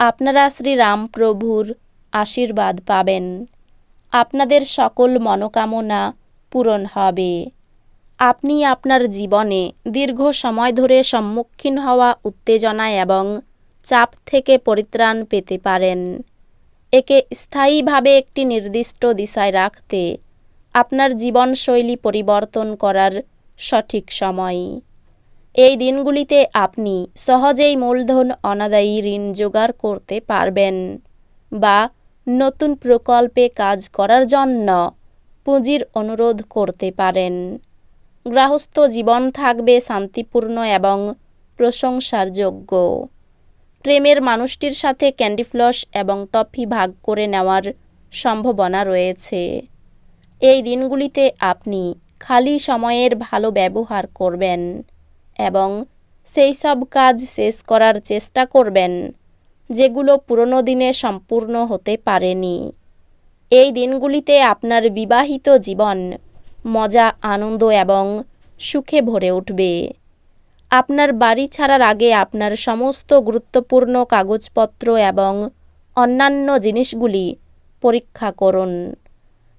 আপনারা শ্রীরামপ্রভুর আশীর্বাদ পাবেন। আপনাদের সকল মনোকামনা পূরণ হবে। আপনি আপনার জীবনে দীর্ঘ সময় ধরে সম্মুখীন হওয়া উত্তেজনা এবং চাপ থেকে পরিত্রাণ পেতে পারেন। একে স্থায়ীভাবে একটি নির্দিষ্ট দিশায় রাখতে আপনার জীবনশৈলী পরিবর্তন করার সঠিক সময়। এই দিনগুলিতে আপনি সহজেই মূলধন অনাদায়ী ঋণ জোগাড় করতে পারবেন বা নতুন প্রকল্পে কাজ করার জন্য পুঁজির অনুরোধ করতে পারেন। গৃহস্থ জীবন থাকবে শান্তিপূর্ণ এবং প্রশংসার যোগ্য প্রেমের মানুষটির সাথে ক্যান্ডি ফ্লস এবং টফি ভাগ করে নেওয়ার সম্ভাবনা রয়েছে। এই দিনগুলিতে আপনি খালি সময়ের ভালো ব্যবহার করবেন। এবং সেই সব কাজ শেষ করার চেষ্টা করবেন, যেগুলো পুরনো দিনে সম্পূর্ণ হতে পারেনি। এই দিনগুলিতে আপনার বিবাহিত জীবন মজা, আনন্দ এবং সুখে ভরে উঠবে। আপনার বাড়ি ছাড়ার আগে আপনার সমস্ত গুরুত্বপূর্ণ কাগজপত্র এবং অন্যান্য জিনিসগুলি পরীক্ষা করুন।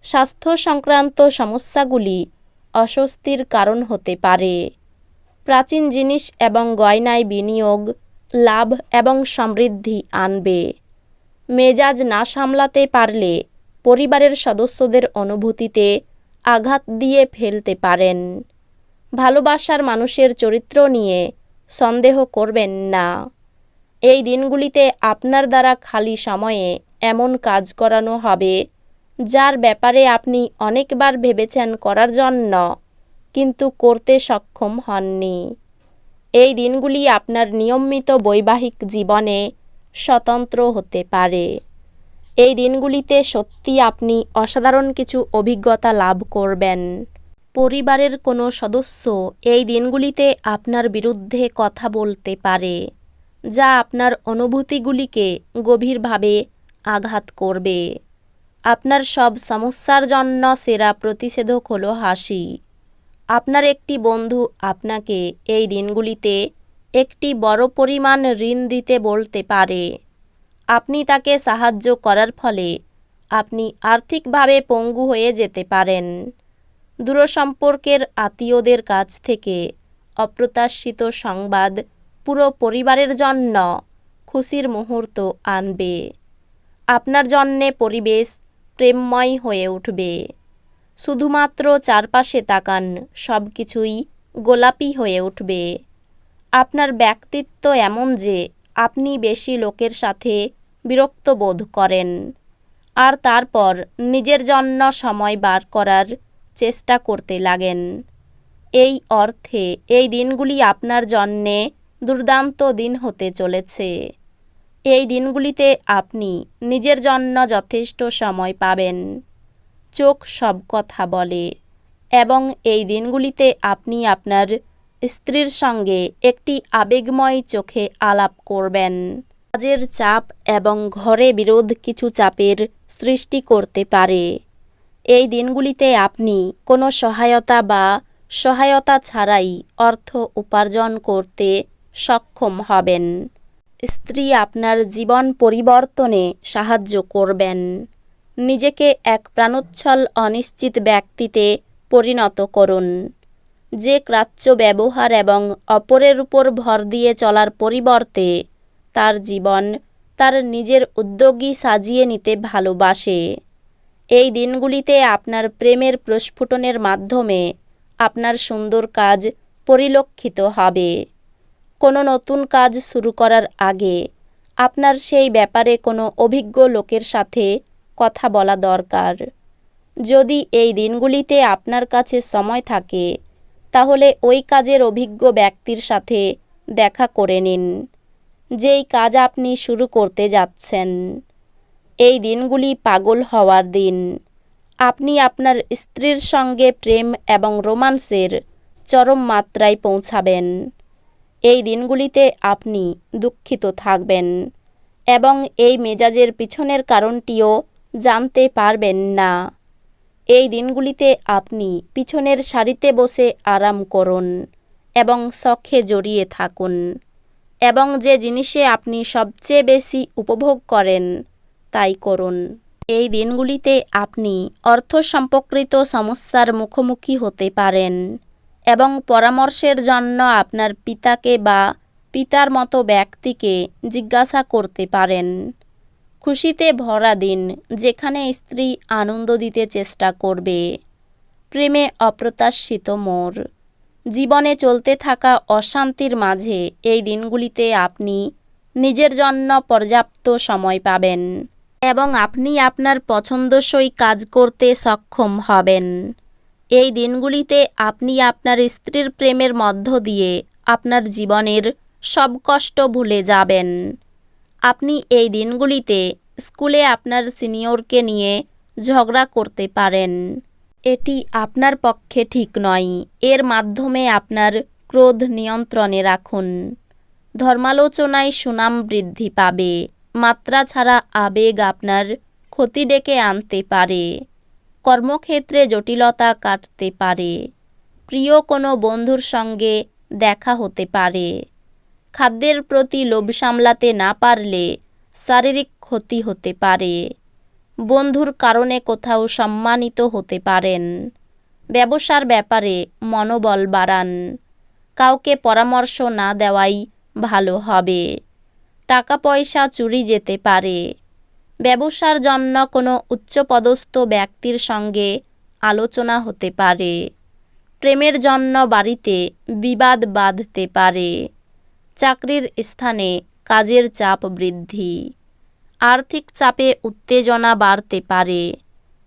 স্বাস্থ্য সংক্রান্ত সমস্যাগুলি অস্বস্তির কারণ হতে পারে। প্রাচীন জিনিস এবং গয়নায় বিনিয়োগ, লাভ এবং সমৃদ্ধি আনবে। মেজাজ না সামলাতে পারলে পরিবারের সদস্যদের অনুভূতিতে আঘাত দিয়ে ফেলতে পারেন। ভালোবাসার মানুষের চরিত্র নিয়ে সন্দেহ করবেন না। এই দিনগুলিতে আপনার দ্বারা খালি সময়ে এমন কাজ করানো হবে, যার ব্যাপারে আপনি অনেকবার ভেবেছেন করার জন্য। কিন্তু করতে সক্ষম হননি। এই দিনগুলি আপনার নিয়মিত বৈবাহিক জীবনে স্বতন্ত্র হতে পারে। এই দিনগুলিতে সত্যি আপনি অসাধারণ কিছু অভিজ্ঞতা লাভ করবেন। পরিবারের কোনো সদস্য এই দিনগুলিতে আপনার বিরুদ্ধে কথা বলতে পারে, যা আপনার অনুভূতিগুলিকে গভীরভাবে আঘাত করবে। আপনার সব সমস্যার জন্য সেরা প্রতিষেধক হলো হাসি। আপনার একটি বন্ধু আপনাকে এই দিনগুলিতে একটি বড় পরিমাণ ঋণ দিতে বলতে পারে। আপনি তাকে সাহায্য করার ফলে আপনি আর্থিকভাবে পঙ্গু হয়ে যেতে পারেন। দূরসম্পর্কের আত্মীয়দের কাছ থেকে অপ্রত্যাশিত সংবাদ পুরো পরিবারের জন্য খুশির মুহূর্ত আনবে। আপনার জন্যে পরিবেশ প্রেমময় হয়ে উঠবে। শুধুমাত্র চারপাশে তাকান সব কিছুই গোলাপি হয়ে উঠবে। আপনার ব্যক্তিত্ব এমন যে, আপনি বেশি লোকের সাথে বিরক্ত বোধ করেন। আর তারপর নিজের জন্য সময় বার করার চেষ্টা করতে লাগেন। এই অর্থে এই দিনগুলি আপনার জন্যে দুর্দান্ত দিন হতে চলেছে। এই দিনগুলিতে আপনি নিজের জন্য যথেষ্ট সময় পাবেন। চোখ সব কথা বলে। এবং এই দিনগুলিতে আপনি আপনার স্ত্রীর সঙ্গে একটি আবেগময় চোখে আলাপ করবেন। কাজের চাপ এবং ঘরে বিরোধ কিছু চাপের সৃষ্টি করতে পারে। এই দিনগুলিতে আপনি কোনো সহায়তা বা সহায়তা ছাড়াই অর্থ উপার্জন করতে সক্ষম হবেন। স্ত্রী আপনার জীবন পরিবর্তনে সাহায্য করবেন। নিজেকে এক প্রাণোচ্ছল, অনিশ্চিত ব্যক্তিতে পরিণত করুন। যে ক্রাচ্য ব্যবহার এবং অপরের উপর ভর দিয়ে চলার পরিবর্তে তার জীবন তার নিজের উদ্যোগী সাজিয়ে নিতে ভালোবাসে। এই দিনগুলিতে আপনার প্রেমের প্রস্ফুটনের মাধ্যমে আপনার সুন্দর কাজ পরিলক্ষিত হবে। কোনো নতুন কাজ শুরু করার আগে আপনার সেই ব্যাপারে কোনো অভিজ্ঞ লোকের সাথে কথা বলা দরকার। যদি এই দিনগুলিতে আপনার কাছে সময় থাকে, তাহলে ওই কাজের অভিজ্ঞ ব্যক্তির সাথে দেখা করে নিন, যেই কাজ আপনি শুরু করতে যাচ্ছেন। এই দিনগুলি পাগল হওয়ার দিন। আপনি আপনার স্ত্রীর সঙ্গে প্রেম এবং রোমান্সের চরম মাত্রায় পৌঁছাবেন। এই দিনগুলিতে আপনি দুঃখিত থাকবেন এবং এই মেজাজের পিছনের কারণটিও জানতে পারবেন না। এই দিনগুলিতে আপনি পিছনের সারিতে বসে আরাম করুন এবং শখে জড়িয়ে থাকুন এবং যে জিনিসে আপনি সবচেয়ে বেশি উপভোগ করেন, তাই করুন। এই দিনগুলিতে আপনি অর্থ সম্পর্কিত সমস্যার মুখোমুখি হতে পারেন এবং পরামর্শের জন্য আপনার পিতাকে বা পিতার মতো ব্যক্তিকে জিজ্ঞাসা করতে পারেন। খুশিতে ভরা দিন যেখানে স্ত্রী আনন্দ দিতে চেষ্টা করবে। প্রেমে অপ্রত্যাশিত মোর। জীবনে চলতে থাকা অশান্তির মাঝে এই দিনগুলিতে আপনি নিজের জন্য পর্যাপ্ত সময় পাবেন এবং আপনি আপনার পছন্দসই কাজ করতে সক্ষম হবেন। এই দিনগুলিতে আপনি আপনার স্ত্রীর প্রেমের মধ্য দিয়ে আপনার জীবনের সব কষ্ট ভুলে যাবেন। আপনি এই দিনগুলিতে স্কুলে আপনার সিনিয়রকে নিয়ে ঝগড়া করতে পারেন। এটি আপনার পক্ষে ঠিক নয়। এর মাধ্যমে আপনার ক্রোধ নিয়ন্ত্রণে রাখুন। ধর্মালোচনায় সুনাম বৃদ্ধি পাবে। মাত্রা ছাড়া আবেগ আপনার ক্ষতি ডেকে আনতে পারে। কর্মক্ষেত্রে জটিলতা কাটতে পারে। প্রিয় কোনো বন্ধুর সঙ্গে দেখা হতে পারে। খাদ্যের প্রতি লোভ সামলাতে না পারলে শারীরিক ক্ষতি হতে পারে। বন্ধুর কারণে কোথাও সম্মানিত হতে পারেন। ব্যবসার ব্যাপারে মনোবল বাড়ান। কাউকে পরামর্শ না দেওয়াই ভালো হবে। টাকা পয়সা চুরি যেতে পারে। ব্যবসার জন্য কোনো উচ্চপদস্থ ব্যক্তির সঙ্গে আলোচনা হতে পারে। প্রেমের জন্য বাড়িতে বিবাদ বাঁধতে পারে। চাকরির স্থানে কাজের চাপ বৃদ্ধি। আর্থিক চাপে উত্তেজনা বাড়তে পারে।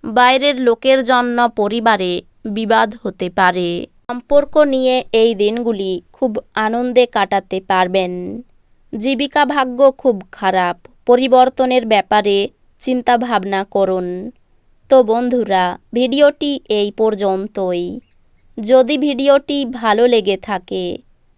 বাইরের লোকের জন্য পরিবারে বিবাদ হতে পারে। সম্পর্ক নিয়ে এই দিনগুলি খুব আনন্দে কাটাতে পারবেন। জীবিকা ভাগ্য খুব খারাপ, পরিবর্তনের ব্যাপারে চিন্তা ভাবনা করুন। তো বন্ধুরা, ভিডিওটি এই পর্যন্তই। যদি ভিডিওটি ভালো লেগে থাকে